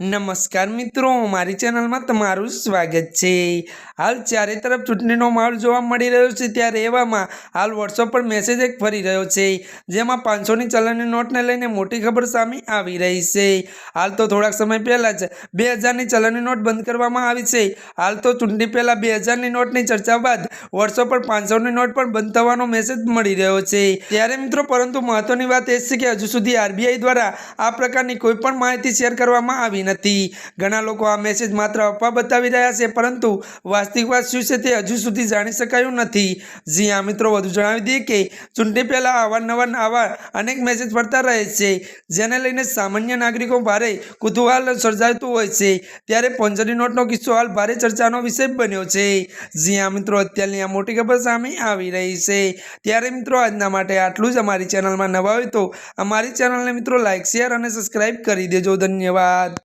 નમસ્કાર મિત્રો, મારી ચેનલમાં તમારું સ્વાગત છે. હાલ ચારે તરફ ચૂંટણીનો માહોલ જોવા મળી રહ્યો છે. ત્યારે એવામાં હાલ વોટ્સઅપ પર મેસેજ એક ફરી રહ્યો છે. જેમાં પાંચસોની ચલણની નોટને લઈને મોટી ખબર સામે આવી રહી છે. હાલ તો થોડાક સમય પહેલાં જ બે હજારની ચલણની નોટ બંધ કરવામાં આવી છે. હાલ તો ચૂંટણી પહેલાં બે હજારની નોટની ચર્ચા બાદ વોટ્સઅપ પર પાંચસોની નોટ પણ બંધ થવાનો મેસેજ મળી રહ્યો છે. ત્યારે મિત્રો, પરંતુ મહત્વની વાત એ છે કે હજુ સુધી આરબીઆઈ દ્વારા આ પ્રકારની કોઈ પણ માહિતી શેર કરવામાં આવી નથી. ઘણા લોકો આ મેસેજ માત્ર અફવા બતાવી રહ્યા છે, પરંતુ વાસ્તવિક વાત શું છે તે હજુ સુધી જાણી શકાયું નથી. જી આ મિત્રો, વધુ જણાવી દઈએ કે ચૂંટણી પહેલાં અવારનવાર આવા અનેક મેસેજ પડતા રહે છે, જેને લઈને સામાન્ય નાગરિકો ભારે કુતૂહલ સર્જાતું હોય છે. ત્યારે પોંજરી નોટનો કિસ્સો હાલ ભારે ચર્ચાનો વિષય બન્યો છે. જી આ મિત્રો, અત્યારની આ મોટી ખબર સામે આવી રહી છે. ત્યારે મિત્રો, આજના માટે આટલું જ. અમારી ચેનલમાં નવા હોય તો અમારી ચેનલને મિત્રો લાઇક શેર અને સબસ્ક્રાઈબ કરી દેજો. ધન્યવાદ.